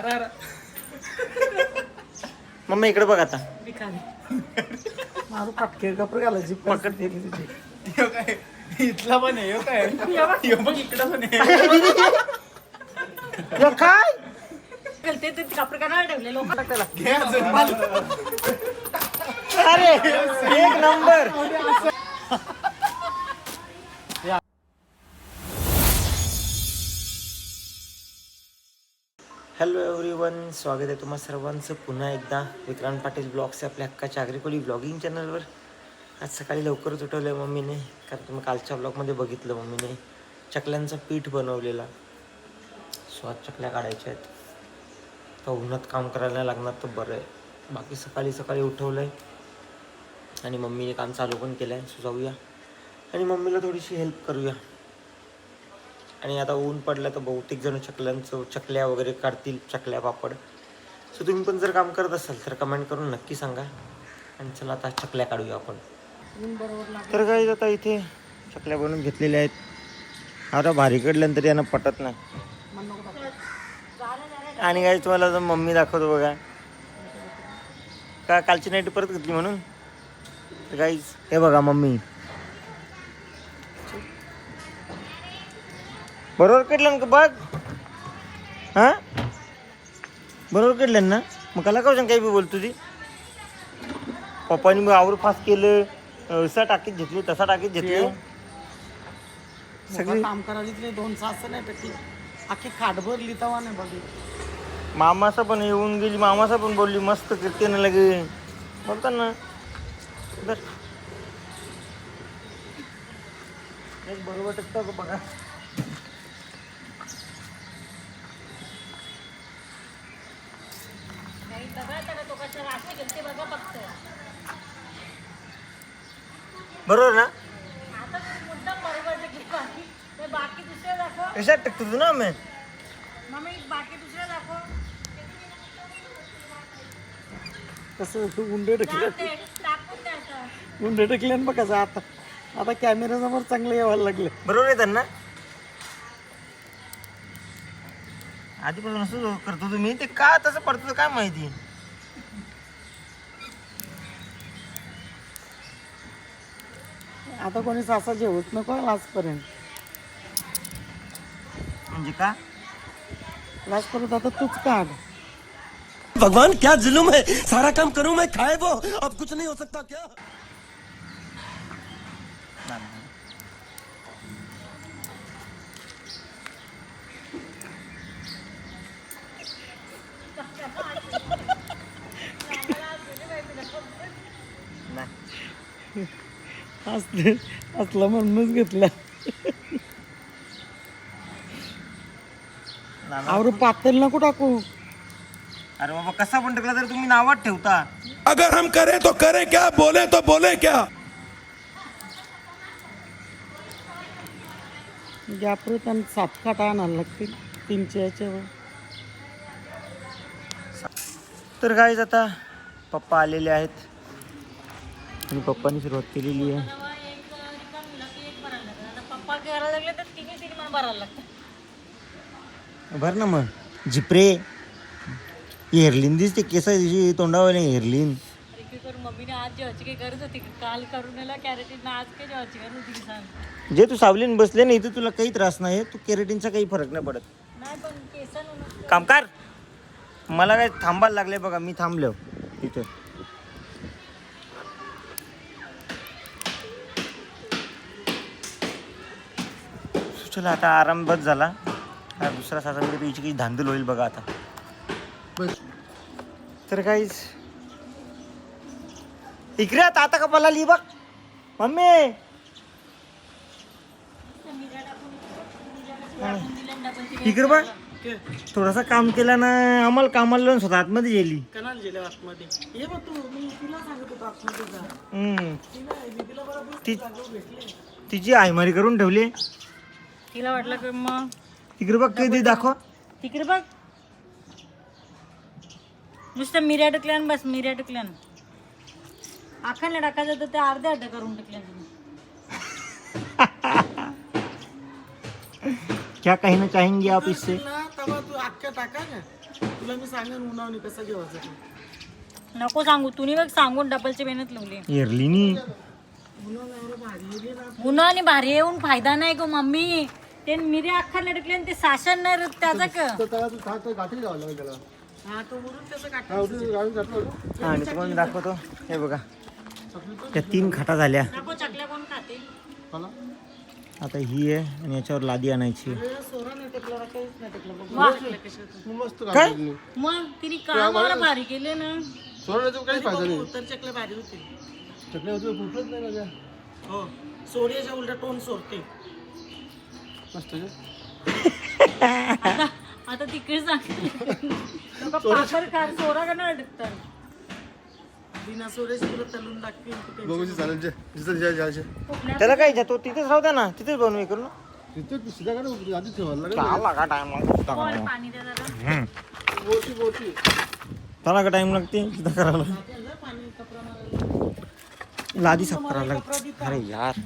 अरे अरे. मम्मी इकडे बघ आता. माझं पटके कपडे घालायची पकड. काय? इथला पण आहे काय? ह्यो बघ. इकडं पण आहे. यो काय? ते ते कापड काढायला ठेवले लोक. अरे एक नंबर. हॅलो एव्हरीवन स्वागत आहे तुम्हा सर्वांचं. पुन्हा एकदा विक्रांत पाटील ब्लॉग्स आपल्या हक्काच्या आग्रिकोली ब्लॉगिंग चॅनलवर आज सकाळी लवकरच उठवलं आहे मम्मीने कारण तुम्ही कालच्या ब्लॉगमध्ये बघितलं मम्मीने. चकल्यांचं पीठ बनवलेला. स्वाद चकल्या काढायच्या आहेत. तर उन्हात काम करायला लागणार तर बरं आहे. बाकी सकाळी सकाळी उठवलं आहे आणि मम्मीने काम चालू पण केलं आहे सो जाऊया. आणि मम्मीला थोडीशी हेल्प करूया. आणि आता ऊन पडलं तर बहुतेक जण चकल्यांचं चकल्या वगैरे काढतील चकल्या पापड. सो तुम्ही पण जर काम करत असाल तर कमेंट करून नक्की सांगा. आणि चला आता चकल्या काढूया आपण. तर काही आता इथे चकल्या बनवून घेतलेल्या आहेत. आता भारी कडल्यानंतर तरी यांना पटत नाही. आणि काही तुम्हाला जर मम्मी दाखवतो बघा. का कालची नाईट परत घेतली म्हणून? तर काहीच हे बघा मम्मी. बरोबर काढलं ना बघ हा? बरोबर काढलं ना? मग कला का काही बी बोलतो ती? पप्पानी मग आवर फास केलं असा टाकीत घेतली तसा टाकीत घेतली. सगळं काम करायला दोन सास नाही पेटी अख्खी खाटभर लितावा नाही बघी. मामासा पण येऊन गेली मामासा पण बोलली मस्त करते ना लगे. बोलतात ना. बरोबर टिकतो का बघा तो कशा राशी गेलते बघा फक्त बरोबर ना? कशात टिकतो तू ना मी मम्मी बाकी दुसरे दाखव. कसं उंडे ढकले बघ कसं आता. आता कॅमेऱ्यासमोर चांगले यायला लागले. बरोबर आहे त्यांना? आधीपासून असं करतो तुम्ही. ते का तसं पडतं काय माहिती? आता कोणी सासा जेवत नको म्हणजे का? लाजपर्यंत आता तूच काढ. भगवान क्या जुलूम है? सारा काम करूँ मैं? खाए वो? अब कुछ नहीं हो सकता क्या? असले असलं म्हणूनच घेतलं. नाना. आवर पातेल नको टाकू. अरे बाबा कसा पण टाकला तर तुम्ही नावात ठेवता. अगर हम करें तो करें क्या बोले तो बोले क्या? गॅपवर त्यांना सात काटा आणायला लागतील तीनच्या याच्यावर. तर काय आता पप्पा आलेले आहेत. आणि पप्पांनी सुरुवात केलेली आहे. तेव्हा भर ना मग. झिपरे हेरलीन दिसते केस तोंडावर हेरलीन. मम्मीने आज जेवायची काही गरज होती काल करून कॅरेटीन आज जेवायची गरज होती सांग जे तू सावलीन बसले ना इथं तुला काही त्रास नाही तू केरेटीनचा काही फरक नाही पडत. नाही पण कामकार मला काय थांबायला लागले बघा मी थांबलो इथं. चला आता आराम बस झाला. हा दुसरा म्हणजे तुझी काही धांदल होईल बघा आता. तर काहीच. इकडे आता आता कपाला ली बघ. मम्मी. इकडे बघ. थोडासा काम केला ना आम्हाला कामाला लावून स्वतः आतमध्ये गेली. ती तिची आयमारी करून ठेवली. तिला वाटलं की मग इकडे बघ कधी दाखव. तिकडे बघ. नुसतं मिऱ्या टकल्यान बस मिऱ्या टकल्यान आखाने टाकायचं तर ते अर्धे अर्धे करून टाकल्यान तुम्ही क्या कहना चाहेंगे आप इससे? ना तवा तू अख्ख्या टाका का तुला मी सांगेन उन्हावणी कसं घेवायचं. नको सांगू तुम्ही बघ सांगून डबलची मेहनत लावली. एरलीनी उन्हावणी एवढं भारी ना भारी येऊन फायदा नाही गो मम्मी. ते मिरे अख्खा लटकले आणि ते शासन नाही रत त्याचा क हा आणि तुम्हाला दाखवतो. हे बघा. त्या तीन खाटा झाल्या. नको चकल्या कोण खाते? आता ही आहे आणि याच्यावर लादी आणायची. मग तिने कामाला भारी केले ना उत्तर चकले भारी होते हो सोड्याच्या उलट्या टोन सोडते. आता आता तिकडे सांग. का नाही अडकतात बिना सोड्याची तुला तलून टाकते त्याला काय तो तिथेच राहू द्या ना. तिथेच बनवू हे करू ना चला का टाइम कोण पाणी द्या जरा. त्याला का टाइम लागते? तिथं करायला. लादी साफ करायला लागते अरे यार.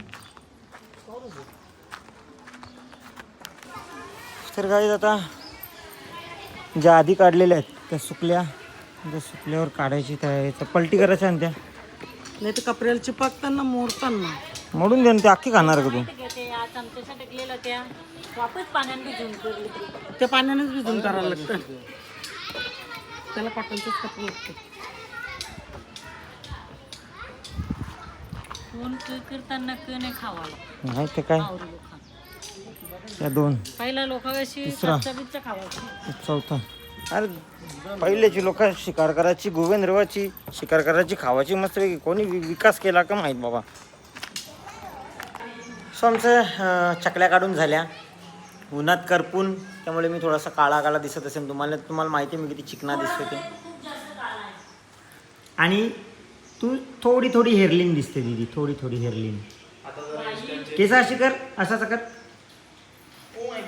तर काय आता ज्या आधी काढलेल्या आहेत त्या सुकल्या. त्या सुकल्यावर काढायची त्या याचं पलटी करायच्या आणि त्या नाही तर कपड्याला चिपकताना मोडताना. मोडून दे ना ते अख्खी खाणार का तू? त्या वापस पाण्यात भिजून करली ते पाण्यानेच भिजून करायला लागतं. त्याला कॉटनचंच कपडे लागतं करताना क नाही काय? आवरू लोका त्या दोन. पहिला लोक कशी तिसरा. चवीच्या खावायची. चौथा. अरे पहिल्याची लोक शिकार करायची गोविंदरवाची शिकार करायची खावाची मस्त कोणी वि- विकास केला का माहीत बाबा? सो आमचं अं, चकल्या काढून झाल्या. उन्हात करपून. त्यामुळे मी थोडासा काळा काळा दिसत असेल. तुम्हाला तुम्हाला माहिती आहे मी किती चिकना दिसतो ते. आणि तू थोडी थोडी हेरलीन दिसते दीदी थोडी थोडी हेरलीन. केस अशी कर असाच कर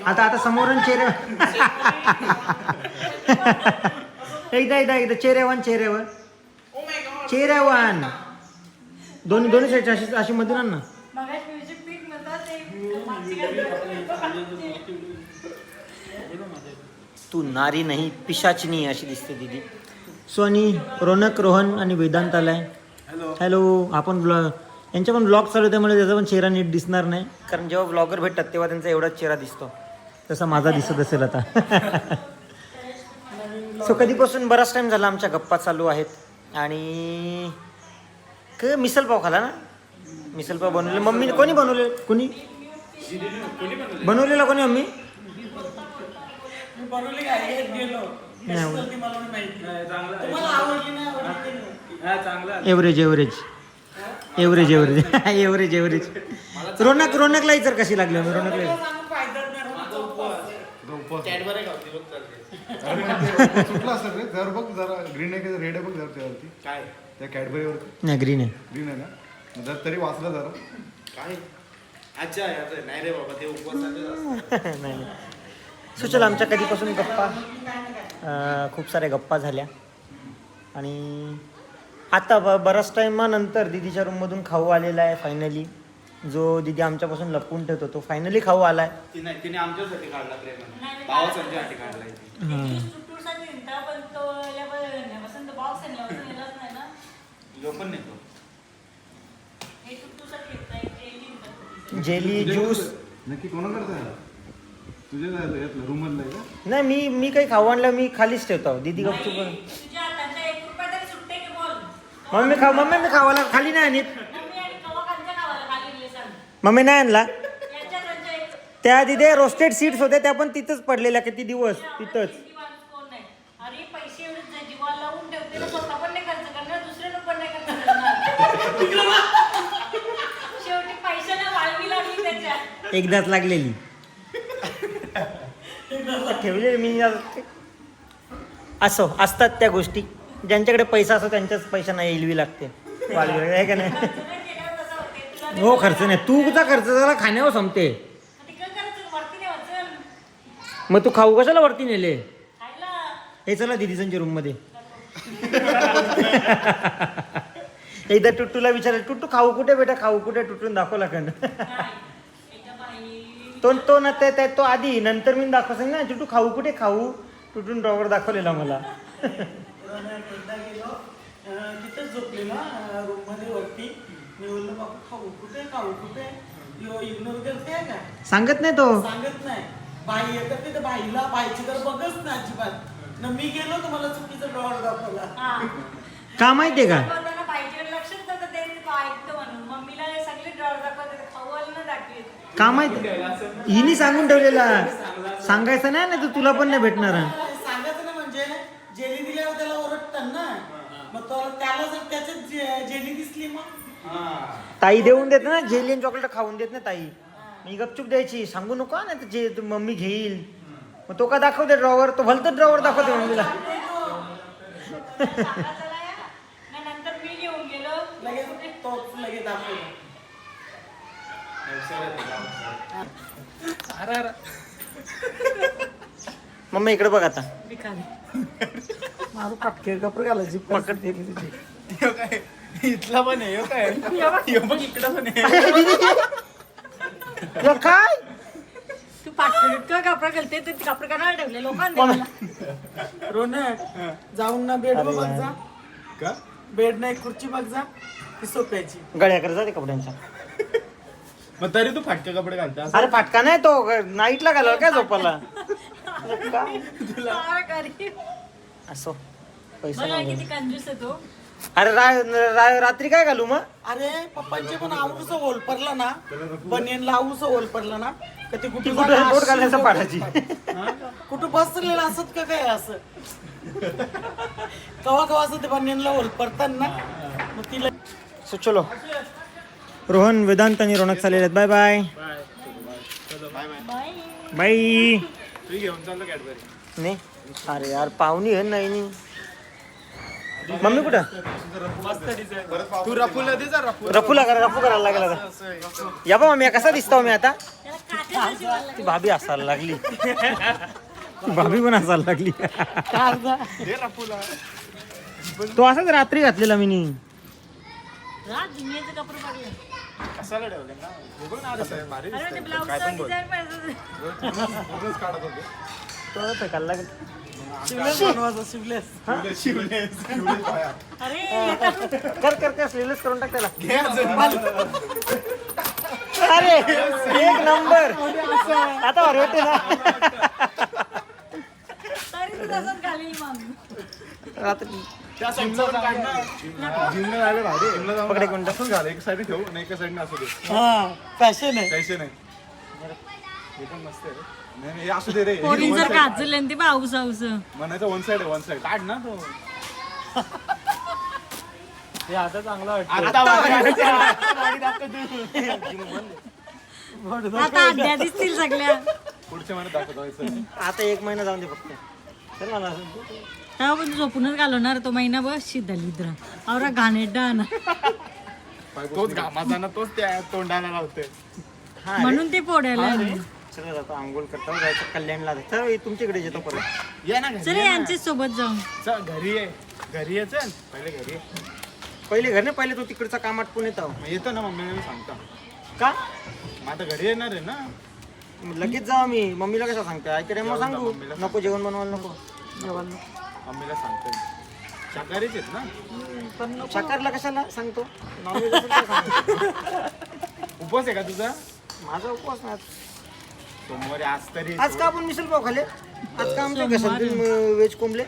आता आता समोरून चेहरे एकदा एकदा एकदा चेहऱ्यावर चेहऱ्यावर. चेहऱ्यावर. दोन्ही दोन्ही साईडच्या अशी अशी मधून आण ना. तू. नारी नाही पिशाचनी अशी दिसते दीदी. सो आणि रोनक रोहन आणि वेदांत आलाय हॅलो आपण ब्लॉग यांच्या पण ब्लॉग चालू त्यामुळे त्याचा पण चेहरा नीट दिसणार नाही. कारण जेव्हा ब्लॉगर भेटतात तेव्हा त्यांचा एवढाच चेहरा दिसतो. तसा माझा दिसत असेल आता. सो कधीपासून बराच टाइम झाला आमच्या गप्पा चालू आहेत. आणि क मिसल पाव खाला ना? मिसल पाव बनवले. मम्मी कोणी बनवले? कोणी? बनवलेला कोणी मम्मी? बनवली काय गेलो. नाही? Average average average average average average Ronak रोनकला इतर कशी लागली? नाही ग्रीन आहे ग्रीन आहे ग्रीन आहे. ना? जर तरी वाचलं जरा. काय? अच्छा नाही रे बाबा ते नाही नाही. सो चला आमच्या कधीपासून गप्पा अं, खूप साऱ्या गप्पा झाल्या. आणि आता ब बराच टायमानंतर दिदीच्या रूममधून खाऊ आलेला आहे फायनली जो दिदी आमच्यापासून लपवून ठेवतो तो फायनली खाऊ आलाय. तिने तिने आमच्यासाठी काढला प्रेमाने भावासाठी पण नेतो. हे. Jelly juice. नक्की कोणाकडचं आहे तुझ्या यातलं रूम मधलं आहे का? नाही मी मी काही खाऊ आणलं मी खालीच ठेवतो. दिदी गपचूप तुझ्या हाताच्या एक रुपया तरी सुट्टे की बोल मम्मी खा मम्मी मी खावाला खाली नाही आणत मम्मी नाही आणला? त्या तिथे रोस्टेड सीट्स होत्या त्या पण तिथंच पडलेल्या किती दिवस? तिथंच. किती माणूस कोण नाही. अरे पैसे एवढे जे जीवा लावून ठेवते ना स्वतः पण नाही खर्च करणार दुसऱ्याला पण नाही खर्च करणार. शेवटी पैशाला वाळवी लागली त्याच्या. एकदाच लागलेली. ठेवलेली मी. असो असतात त्या गोष्टी. ज्यांच्याकडे पैसा असतो त्यांच्याच पैशांना इलवी लागते. वाळवी आहे का नाही? हो खर्च नाही. तू तुझा खर्च झाला खाण्यावर संपते. मग तू खाऊ कशाला वरती नेले? हे चला दिदीजांच्या रूममध्ये एकदा टुट्टूला विचारलं टुट्टू खाऊ कुठे बेटा? खाऊ कुठे? टुटून दाखवला खंड तो तो ना ते तो आधी नंतर मी दाखव ना? टुटू खाऊ कुठे? खाऊ. टुटून ड्रॉवर दाखवलेला मला. एकदा गेलो. तिथेच झोपलेला रूममध्ये वरती. मी बोललो बापू खाऊ कुठे खाऊ कुठे? यो इग्नोर करते का? सांगत नाही तो. सांगत नाही. बाई येतात तिथे बाईला बाईची तर बघच नाही अजिबात. न मी गेलो तुम्हाला चुकीचा डॉर दाखवला. हा. का माहितीये का? हे ना का माहिती? हिनी सांगून ठेवलेला. सांगायचं नाही ना तर तुला पण नाही भेटणार. ना जेली दिल्यावर त्याला ओरडतात ना. मग तो त्याला जर त्याच्यात जे- जेली दिसली मग? ताई देऊन देते ना जेलियन चॉकलेट खाऊन देत ना ताई. मी गपचूप द्यायची सांगू नको ना तर जे मम्मी घेईल. मग तो का दाखवते ड्रॉवर तो भलतं ड्रॉवर दाखवते मम्मीला सांगा चला या. ना नंतर मी घेऊन गेलो लगेच तोच लगेच दाखवला मम्मी इकडे बघ आता. माझं पटके कपडे घालायची पकड. ह्यो काय? इथला पण आहे ह्यो काय? ह्यो बघ. इकडं पण आहे. या काय तू कपडा घालते ते कपडे कनाला ठेवले? लोकांना जाऊन ना बेड बघ जा. का? बेड ना एक खुर्ची बघ जा. ती सोप्याची. गळ्या कर जाते कपड्यांच्या. मग तरी तू फाटके कपडे घालता अरे फाटका नाही तो नाईटला घालवा काय झोपाला? असो पैसा बघा किती कंजूस आहे तो. अरे रा- रा- रात्री काय घालू मग? अरे पप्पांचे पण आवूस होल पडला ना बनियन आवूस होल पडला ना. का ते कुठे कुठे बोट घालायचं पाठाची कुठं बसलेलं असत का काय असं? कवा कवा असं ते बनियनला होल पडतात ना. मग तिला सो चलो. रोहन वेदांत आणि रोनक चाललेले आहेत. बाय बाय बाय तू घेऊन चाललो कॅडबरी नाही? अरे यार पाहुणी आहे नाही नी. मम्मी कुठं? तू रफूला दे जा रफू रफूला करा रफू करायला लागेल आता या बा मम्मी कसा दिसतो मी आता? ती भाभी असायला लागली. भाभी पण असायला लागली. दे रफूला तो असाच रात्री घातलेला मी नी रात दुनियेचे कपडे पडले. कशाला ठेवले ना? हे बघ ना कसं? आहे, भारी अरे ते ब्लाऊजचा डिझाईन पाहिजे रोज काढत होते. तो फेकायला लागेल शिवलेस बनवायचं शिवलेस. अरे कर कर कर करून टाक त्याला. घे. अरे एक नंबर. आता भारी वाटते. ना तरी तू तसंच घालील मग रात्री त्या जिमला पण काढ ना. जिमला जायला भारी जिमला जाऊन पकड मिनिट. असंच घाल. एक साईड ठेवू नाही एका साईडने असू दे. हा फॅशन आहे. कैसे नाही हे पण मस्त आहे रे. नाही नाही, हे असू दे रे. हे पोरीन one जर side. काजल ते पाऊस आऊस म्हणायचं वन साइड वन साइड काढ ना तो. हे आता चांगला आता भारी वाटतं. आता अड्ड्या दिसतील सगळ्या. पुढच्या महिन्यात दाखवतो हे. आता एक महिना जाऊन दे फक्त. तेव्हा पण झोपूनच घालवणार तो महिना बस दलिद्र औरा घाणेड्डा ना तोच घामाचा ना तोच त्या तोंडाला लावते म्हणून ते पोडायला. चला जातो आंघोळ करता जायचं कल्याणला तुमच्याकडे येतो परत. ये ना घरी चल ये ना. यांच्या सोबत जाऊन. चल घरी ये. घरी ये चल. पहिले घरी ये. पहिले घर नाही पहिले तो तिकडचा काम आटपून येतो. मग येतो ना मम्मीला सांगतो. का? मग आता घरी येणार आहे ना. लगेच जाऊ मी मम्मीला कसं सांगते ऐकडे मग जाऊ ना, सांगू? नको जेवण बनवायला नको. मम्मीला सांगतो शाकाहारीच आहेत ना? शाकारला कशाला सांगतो? नॉनव्हेज असेल तर सांगतो. उपवास आहे का तुझा? माझा उपवास नाही. आज. सोमवारी आज तरी आज का आपण मिसल पाव खाले आज का आमच्या घशात व्हेज कोंबले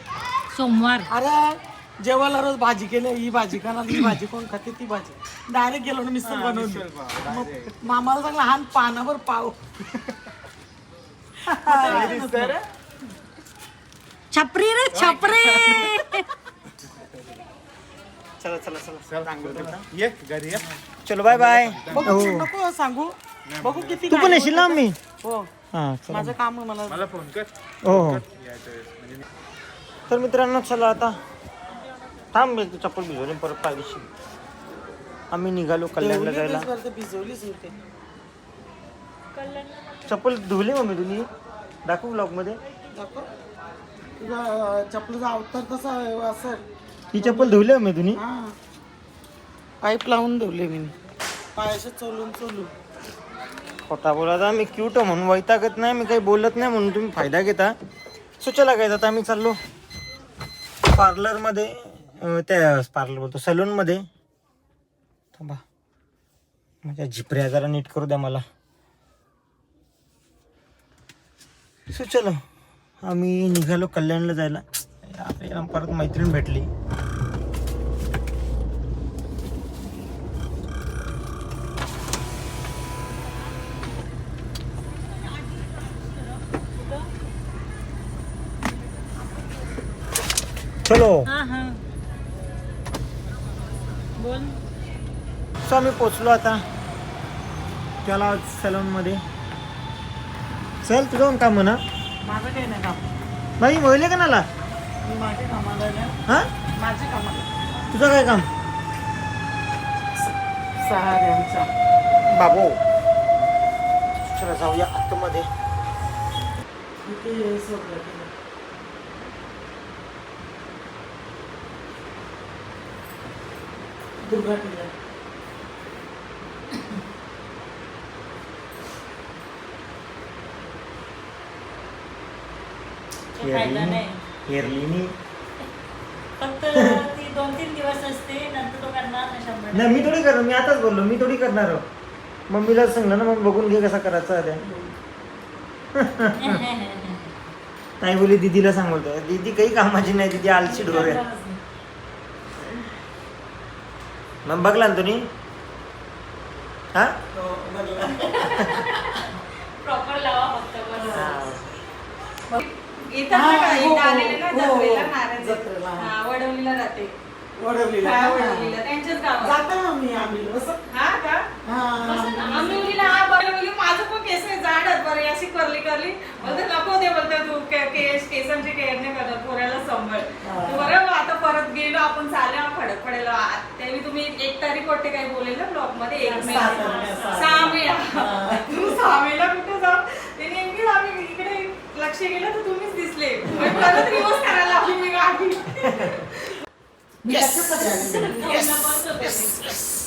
सोमवार. अरे जेवायला रोज भाजी केली ही भाजी खाणार ही भाजी कोण खाते ती भाजी. डायरेक्ट गेलो ना मिसळ बनवली. मग मामाला सांगला हान पानावर पाव. छपरी रे छपरी. चला चला चला. ये घरी ये. चलो बाय बाय बघू नको सांगू. बघू किती तू पण येशील ना मी? हो. हा चला. माझं काम आहे मला. मला फोन कर. हो हो. म्हणजे तर मित्रांनो चला आता. थांब मी चप्पल भिजवली परत पाहिजे आम्ही निघालो कल्याणला जायला. भिजवलीच होते. चप्पल धुवली मम्मी तुम्ही दाखवू ब्लॉगमध्ये चपलीचा अवतार असं. ही चप्पल धुवली मम्मी तुम्ही हा. पाईप लावून ठेवले मी. पायाशी चोलून चोलून. खोटा बोला मी क्यूट म्हणून वैतागत नाही मी काही बोलत नाही म्हणून तुम्ही फायदा घेता. सुचला काय आता आम्ही चाललो? पार्लरमध्ये त्या पार्लर बोलतो सलूनमध्ये थांबा. माझ्या झिपऱ्या जरा नीट करू द्या मला. सुचलो आम्ही निघालो कल्याणला जायला. आपल्याला परत मैत्रीण भेटली. चलो हा हा बोल सो आम्ही पोचलो आता त्याला सलूनमध्ये. चल तुझं काम म्हणा माझं काही नाही काम. बाई वळले का नाला? मी माझ्या कामाला हा? कामाला. तुझं काय काम? सहाऱ्यांचा बाबो चला जाऊया आतमध्ये. दुर्घटना फायदा नाही. हेरलीनी. फक्त ती दोन तीन दिवस असते नंतर तो करणार ना शंभर नाही मी थोडी करणार मी आताच बोललो मी थोडी करणार आहो. मम्मीला सांगलं ना मग बघून घे कसा करायचा आहे. ताई बोली दीदीला सांगतो. दीदी काही कामाची नाही दीदी आलशी ढोर आहे मग बघला ना तुम्ही? हा? प्रॉपर लावा फक्त इथं आलेले ना हो, हो, जत्रेला नारायण जत्रेला. हा, वडवलीला राहते. वडवलीला हा, का? वडवलीला त्यांच्याच गावात. जातो ना मी आम्ही असं हा का? हा. आंबिवलीला हा वडवली माझं पण केस आहे जाड आहेत बरं अशी करली करली. बोलते नको दे बोलते तू के- केस केसांची केअर नाही करत पोऱ्याला सांभाळ. बरं आता परत गेलो आपण चाललो फडक पडेल. त्यावेळी तुम्ही एक तारीख वाटते काही बोलेल ना ब्लॉगमध्ये एक मे. सहा तारखेला, सहा. सहा मे. तू सहा मेला कुठे जाऊ ते नेमकी आम्ही इकडे लक्ष गेलं तर तुम्हीच दिसले मग परत रिवर्स करायला लागली मी गाडी.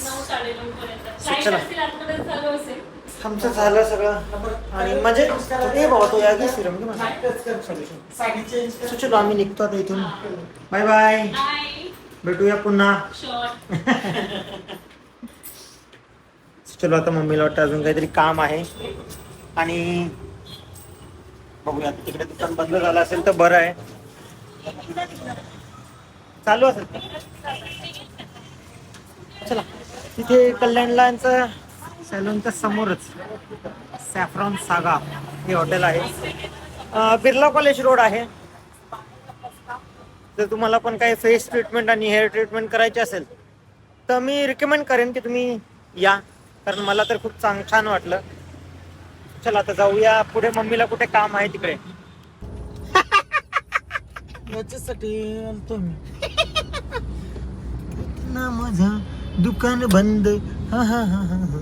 नऊ साडेनऊ पर्यंत चला. लाइट असतील आतमध्ये चालू असेल? आमचं झालं सगळं. आणि म्हणजे ए भावा तो या सिरम घे माझा. नाटकच कर. साडी चेंज कर. So, चलो आम्ही निघतो आता इथून. बाय बाय हाय भेटूया पुन्हा. शॉर्ट चलो आता मम्मीला वाटतं अजून काहीतरी काम आहे. आणि बघूया आता तिकडे दुकान बंद झालं असेल तर बरं आहे. चालू असेल. चला तिथे कल्याणला यांचं सॅलूनच्या समोरच सॅफ्रॉन सागा हे हॉटेल आहे. बिर्ला कॉलेज रोड आहे. जर तुम्हाला पण काही फेस ट्रीटमेंट आणि हेअर ट्रीटमेंट करायची असेल तर मी रिकमेंड करेन की तुम्ही या. कारण मला तर खूप चांग छान वाटलं. चला आता जाऊया. पुढे मम्मीला कुठे काम आहे तिकडे? याच्यासाठी आलतो मी. ना माझा दुकान बंद. हा हा हा हा हा.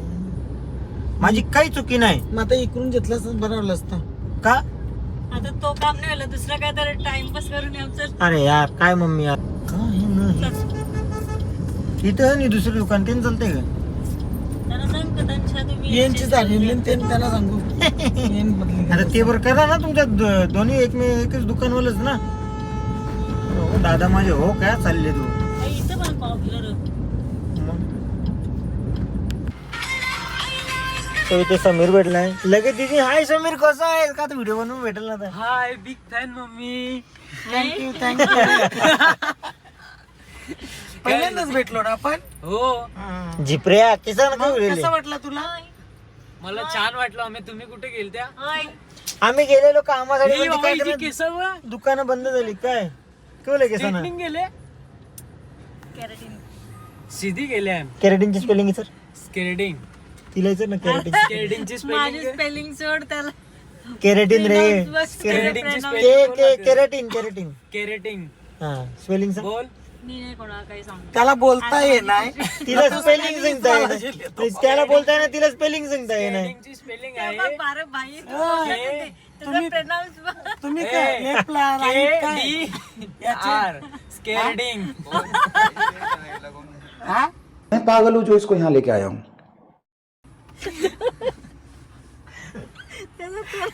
माझी काही चुकी नाही. मग आता इकडून घेतलं असतं बनवलं असतं का? आता तो काम नाही झालं दुसरं काय तर टाइमपास करून चल अरे यार काय मम्मी यार? काय नाही. इथं नाही दुसरं दुकान ते चालतंय का? त्यांना सांग का? त्यांच्या तुम्ही यांची झाली त्यांना सांगू. आता ते बरं करा ना तुमच्या द- दोन्ही एकमे एकच दुकानवालच ना. हो दादा माझे हो काय चालले तू? अय, इथं पण पॉप्युलर तो इथे समीर भेटलाय. लगेच दिदी हाय समीर कसा आहे का तर व्हिडिओ बनवून भेटेल ना आता? Hi big fan mummy. Thank you thank you पहिल्यांदाच भेटलो ना आपण? हो. झिपऱ्या किसान कसं वाटलं तुला? मला छान वाटलं आम्ही तुम्ही कुठे गेलत्या? आम्ही गेलेलो कामासाठी ही पण केस व? दुकानं बंद झाली काय? केवलं केसान? गेले? सीधी गेले आम्ही. केरेटिनची स्पेलिंग सर स्केटिंग तिला विचार ना केरेटिन स्केटिंगची माझी स्पेलिंग स्पेलिंग सोड त्याला. केरेटिन रे. Keratine ची spelling K K. Keratin keratin keratin हा स्पेलिंग सांग बोल. मी नाही कोणाला काही सांगतो त्याला बोलता येणार तिला स्पेलिंग सांगता येणार त्याला बोलता येणार तिला स्पेलिंग सांगता येणार स्पेलिंग आहे. बारे भाई तू हा. प्रनाऊन्स तुम्ही काय? काय? आर हा? मैं पागल हूँ जो इसको यहाँ लेके आया हूँ।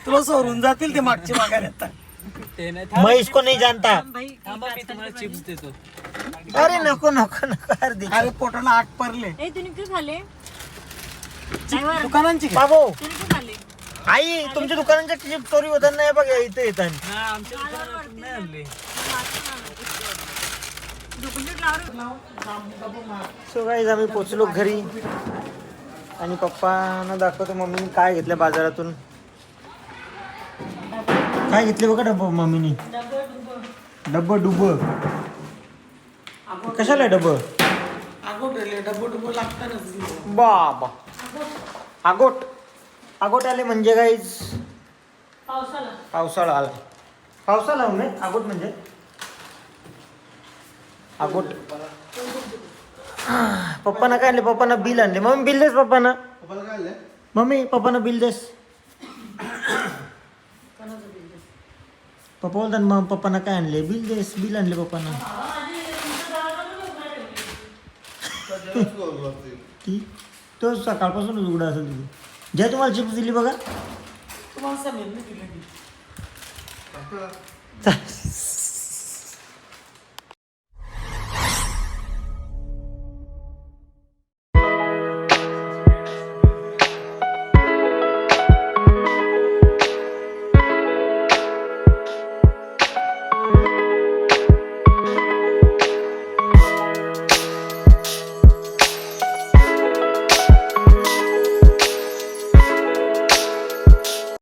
तुला सोडून जातील ते मागचे मागायला येतात मैं इसको नहीं जानता। थांबा मी तुम्हाला चिप्स देतो. अरे नको नको नको अरे दे. अरे पोटाला आग पडले. ए तुम्ही काय खाले? ड्रायव्हर दुकानांची का? बाबू. तुम्ही काय खाले? आई तुमच्या दुकानाच्या चिप चोरी होतात नाही बघा इथे येतात सो गाईज आम्ही पोचलो घरी. आणि पप्पांना दाखवतो मम्मीने काय घेतलं बाजारातून. काय घेतले बघा डब्बा मम्मीने डब्ब डुब्ब कशाला आहे डब्ब? डबो डबो बाबा. आगोट आगोट आले म्हणजे पावसाला. पावसाळा आला. पावसाळा म्हणजे आगोट म्हणजे. आगोट पप्पाना काय आणले? पप्पाना बिल आणले. मम्मी बिल देस पप्पाना. काय मम्मी पप्पाना बिल देस. पप्पा बोलतात मग पप्पाना काय आणले बिल देस बिल आणले पप्पाना ती तो सकाळपासूनच उघडा असेल तुझी ज्या तुम्हाला चिप्स दिली बघा तुम्हाला समेत नाही दिलं की